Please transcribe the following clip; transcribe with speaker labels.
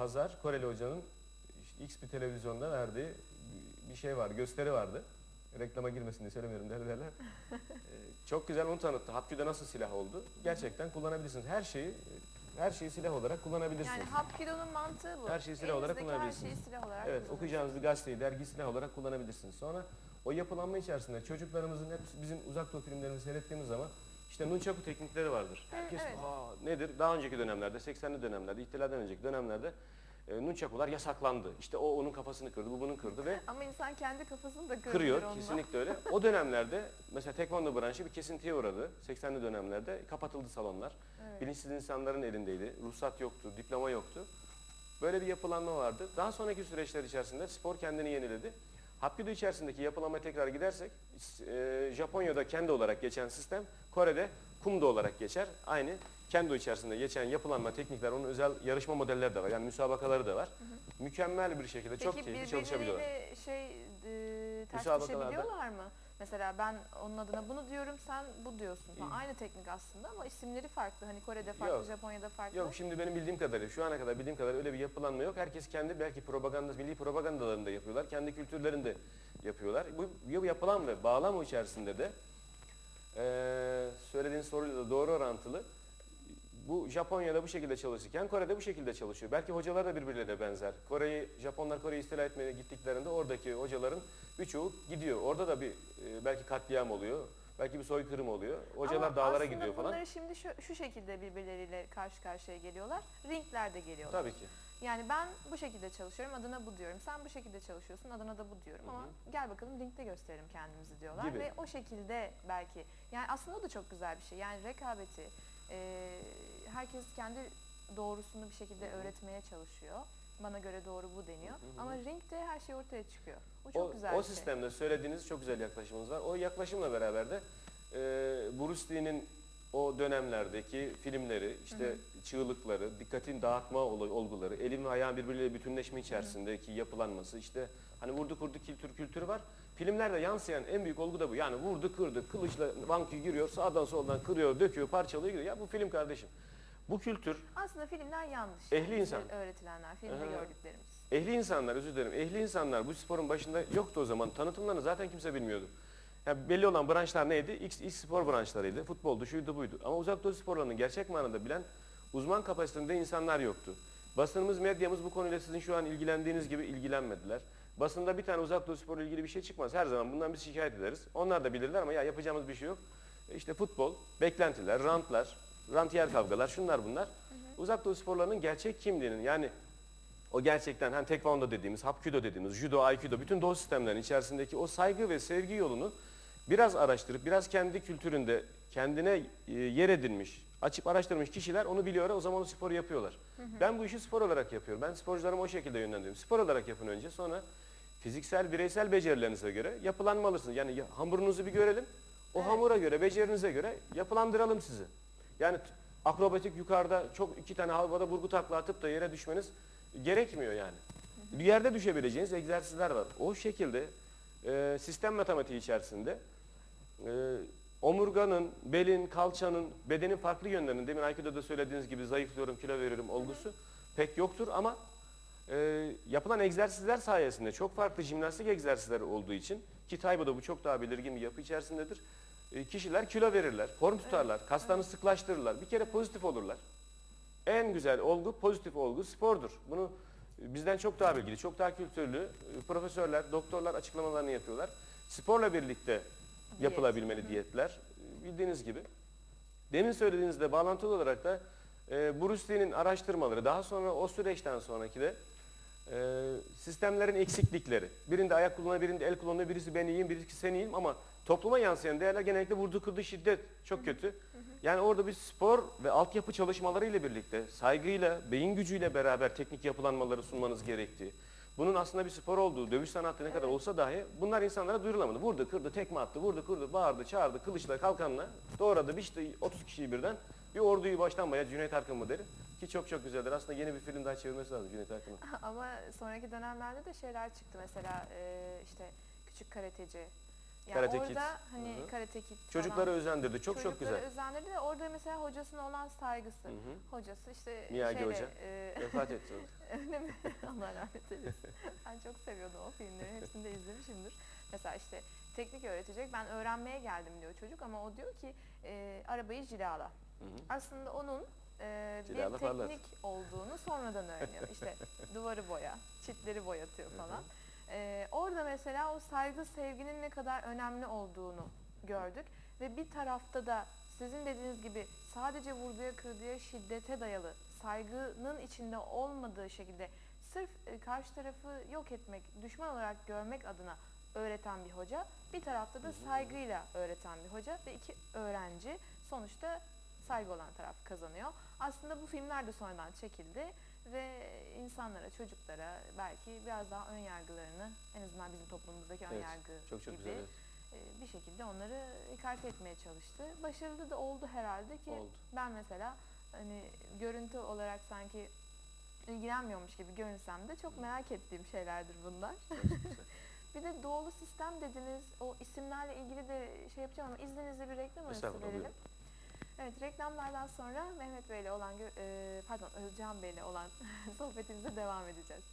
Speaker 1: pazar Koreli hocanın işte X bir televizyonda verdiği bir şey var, gösteri vardı. Reklama girmesin diye söylemiyorum der derler. Ee, çok güzel onu tanıttı. Hapki'de nasıl silah oldu? Gerçekten kullanabilirsiniz. Her şeyi her şeyi silah olarak kullanabilirsiniz.
Speaker 2: Yani Hapkido'nun mantığı bu.
Speaker 1: Her şeyi silah olarak kullanabilirsiniz.
Speaker 2: Her şeyi silah olarak
Speaker 1: Evet, okuyacağınız bir gazeteyi, dergi silah olarak kullanabilirsiniz. Sonra o yapılanma içerisinde çocuklarımızın hep bizim uzak doğu filmlerini seyrettiğimiz zaman işte nunchaku teknikleri vardır. Herkes
Speaker 2: evet.
Speaker 1: Aa, nedir? Daha önceki dönemlerde, 80'li dönemlerde, ihtilalden önceki dönemlerde e, nunchakular yasaklandı. İşte o onun kafasını kırdı, bu bunun kırdı ve
Speaker 2: Ama insan kendi kafasını da kırıyor
Speaker 1: kırıyor.
Speaker 2: onunla.
Speaker 1: Kesinlikle öyle. O dönemlerde mesela tekvando branşı bir kesintiye uğradı. 80'li dönemlerde kapatıldı salonlar.
Speaker 2: Evet.
Speaker 1: Bilinçsiz insanların elindeydi. Ruhsat yoktu, diploma yoktu. Böyle bir yapılanma vardı. Daha sonraki süreçler içerisinde spor kendini yeniledi. Hapkido içerisindeki yapılanmaya tekrar gidersek, e, Japonya'da kendo olarak geçen sistem, Kore'de kumdo olarak geçer. Aynı kendo içerisinde geçen yapılanma teknikler, onun özel yarışma modelleri de var. Yani müsabakaları da var. Mükemmel bir şekilde çok
Speaker 2: Peki
Speaker 1: keyifli çalışabiliyorlar.
Speaker 2: birbirleriyle şey e, düşebiliyorlar mı? Mesela ben onun adına bunu diyorum, sen bu diyorsun. falan. Aynı teknik aslında ama isimleri farklı. Hani Kore'de farklı,
Speaker 1: Yok.
Speaker 2: Japonya'da farklı.
Speaker 1: Yok şimdi benim bildiğim kadarıyla şu ana kadar bildiğim kadarıyla öyle bir yapılanma yok. Herkes kendi belki propaganda, milli propagandalarını da yapıyorlar. Kendi kültürlerini de yapıyorlar. Bu, bu yapılan ve bağlam içerisinde de eee söylediğin soruyla da doğru orantılı. Bu Japonya'da bu şekilde çalışırken Kore'de bu şekilde çalışıyor. Belki hocalar da birbirlerine benzer. Kore'yi, Japonlar Kore'yi istila etmeye gittiklerinde oradaki hocaların birçoğu gidiyor. Orada da bir e, belki katliam oluyor. Belki bir soykırım oluyor. Hocalar
Speaker 2: Ama
Speaker 1: dağlara
Speaker 2: aslında
Speaker 1: gidiyor falan.
Speaker 2: bunları şimdi şu, şu şekilde birbirleriyle karşı karşıya geliyorlar. Ringlerde geliyorlar.
Speaker 1: Tabii ki.
Speaker 2: Yani ben bu şekilde çalışıyorum, adına bu diyorum. Sen bu şekilde çalışıyorsun, adına da bu diyorum. Ama gel bakalım ringde gösterelim kendimizi diyorlar.
Speaker 1: Gibi.
Speaker 2: Ve o şekilde belki, yani aslında o da çok güzel bir şey. Yani rekabeti, e, herkes kendi doğrusunu bir şekilde öğretmeye çalışıyor. Bana göre doğru bu deniyor. Ama ringde her şey ortaya çıkıyor. Bu çok
Speaker 1: o,
Speaker 2: güzel
Speaker 1: o
Speaker 2: şey.
Speaker 1: sistemde söylediğiniz çok güzel yaklaşımınız var. O yaklaşımla beraber de e, Bruce Lee'nin o dönemlerdeki filmleri, işte çığlıkları, dikkatin dağıtma ol- olguları, elin ve ayağın birbiriyle bütünleşme içerisindeki yapılanması, işte hani vurdu kurdu kültür kültürü var. Filmlerde yansıyan en büyük olgu da bu. Yani vurdu kırdı, kılıçla banki giriyor, sağdan soldan kırıyor, döküyor, parçalıyor, gidiyor. Ya bu film kardeşim. Bu kültür
Speaker 2: Aslında filmler yanlış.
Speaker 1: Ehli insan.
Speaker 2: Öğretilenler, filmde
Speaker 1: Aha.
Speaker 2: gördüklerimiz.
Speaker 1: Ehli insanlar, özür dilerim, ehli insanlar bu sporun başında yoktu o zaman. Tanıtımlarını zaten kimse bilmiyordu. Yani belli olan branşlar neydi? X, X spor branşlarıydı. Futboldu, şuydu, buydu. Ama uzak doğu sporlarını gerçek manada bilen uzman kapasitesinde insanlar yoktu. Basınımız, medyamız bu konuyla sizin şu an ilgilendiğiniz gibi ilgilenmediler. Basında bir tane uzak doğu sporla ilgili bir şey çıkmaz. Her zaman bundan biz şikayet ederiz. Onlar da bilirler ama ya yapacağımız bir şey yok. İşte futbol, beklentiler, rantlar, rantiyer kavgalar, şunlar bunlar. Uzak doğu sporlarının gerçek kimliğinin yani o gerçekten hani tekvando dediğimiz, hapkido dediğimiz, judo, aikido, bütün doğu sistemlerinin içerisindeki o saygı ve sevgi yolunu biraz araştırıp, biraz kendi kültüründe kendine e, yer edinmiş, açıp araştırmış kişiler onu biliyor, o zaman o sporu yapıyorlar. Ben bu işi spor olarak yapıyorum. Ben sporcularımı o şekilde yönlendiriyorum. Spor olarak yapın önce, sonra fiziksel, bireysel becerilerinize göre yapılanmalısınız. Yani ya- hamurunuzu bir görelim, o hamura göre, becerinize göre yapılandıralım sizi. Yani akrobatik yukarıda çok iki tane havada vurgu takla atıp da yere düşmeniz gerekmiyor yani. Bir yerde düşebileceğiniz egzersizler var. O şekilde e, sistem matematiği içerisinde e, omurganın, belin, kalçanın, bedenin farklı yönlerinin demin Aikido'da söylediğiniz gibi zayıflıyorum, kilo veriyorum olgusu pek yoktur ama e, yapılan egzersizler sayesinde çok farklı jimnastik egzersizler olduğu için ki Taybo'da bu çok daha belirgin bir yapı içerisindedir. E, kişiler kilo verirler, form tutarlar, kaslarını sıklaştırırlar. Bir kere pozitif olurlar. En güzel olgu, pozitif olgu spordur. Bunu e, bizden çok daha bilgili, çok daha kültürlü e, profesörler, doktorlar açıklamalarını yapıyorlar. Sporla birlikte yapılabilmeli diyetler. E, Bildiğiniz gibi. Demin söylediğinizde bağlantılı olarak da e, Bruce Lee'nin araştırmaları, daha sonra o süreçten sonraki de e, sistemlerin eksiklikleri. Birinde ayak kullanıyor, birinde el kullanıyor, birisi ben iyiyim, birisi sen iyiyim ama topluma yansıyan değerler genellikle vurdu kırdı şiddet çok kötü. Yani orada bir spor ve altyapı çalışmaları ile birlikte saygıyla, beyin gücüyle beraber teknik yapılanmaları sunmanız gerektiği. Bunun aslında bir spor olduğu, dövüş sanatı ne kadar olsa dahi bunlar insanlara duyurulamadı. Vurdu, kırdı, tekme attı, vurdu, kırdı, bağırdı, çağırdı, kılıçla, kalkanla doğradı, biçti 30 kişiyi birden. Bir orduyu baştan bayağı Cüneyt Arkın modeli. Ki çok çok güzeldir. Aslında yeni bir film daha çevirmesi lazım Cüneyt Arkın'ın.
Speaker 2: Ama sonraki dönemlerde de şeyler çıktı mesela e, işte küçük karateci, Yani
Speaker 1: Karate Kid.
Speaker 2: orada hani
Speaker 1: Hı hı.
Speaker 2: Karate Kid
Speaker 1: Çocukları
Speaker 2: falan,
Speaker 1: özendirdi. Çok çok
Speaker 2: çocukları
Speaker 1: güzel.
Speaker 2: özendirdi ve orada mesela hocasına olan saygısı.
Speaker 1: Hı hı.
Speaker 2: Hocası işte
Speaker 1: Miyagi
Speaker 2: şeyle,
Speaker 1: Hoca.
Speaker 2: e,
Speaker 1: Vefat etti.
Speaker 2: Öyle mi? Allah rahmet eylesin. Ben çok seviyordum o filmleri. Hepsini de izlemişimdir. Mesela işte teknik öğretecek. Ben öğrenmeye geldim diyor çocuk ama o diyor ki e, arabayı cilala.
Speaker 1: Hı hı.
Speaker 2: Aslında onun e, bir
Speaker 1: Cilala parlar.
Speaker 2: teknik olduğunu sonradan öğreniyor. İşte duvarı boya, çitleri boyatıyor falan. E, orada mesela o saygı sevginin ne kadar önemli olduğunu gördük. Ve bir tarafta da sizin dediğiniz gibi sadece vurguya kırdıya şiddete dayalı saygının içinde olmadığı şekilde sırf e, karşı tarafı yok etmek, düşman olarak görmek adına öğreten bir hoca. Bir tarafta da saygıyla öğreten bir hoca ve iki öğrenci sonuçta saygı olan taraf kazanıyor. Aslında bu filmler de sonradan çekildi ve insanlara, çocuklara belki biraz daha ön yargılarını en azından bizim toplumumuzdaki ön
Speaker 1: Evet,
Speaker 2: yargı
Speaker 1: Çok çok
Speaker 2: gibi
Speaker 1: güzel. evet.
Speaker 2: e, bir şekilde onları ekarte etmeye çalıştı. Başarılı da oldu herhalde ki
Speaker 1: Oldu.
Speaker 2: ben mesela hani görüntü olarak sanki ilgilenmiyormuş gibi görünsem de çok merak ettiğim şeylerdir bunlar. Bir de doğulu sistem dediniz. O isimlerle ilgili de şey yapacağım ama izninizle bir reklam arası verelim. Evet reklamlardan sonra Mehmet Bey ile olan e, pardon Özcan Bey ile olan sohbetimize devam edeceğiz.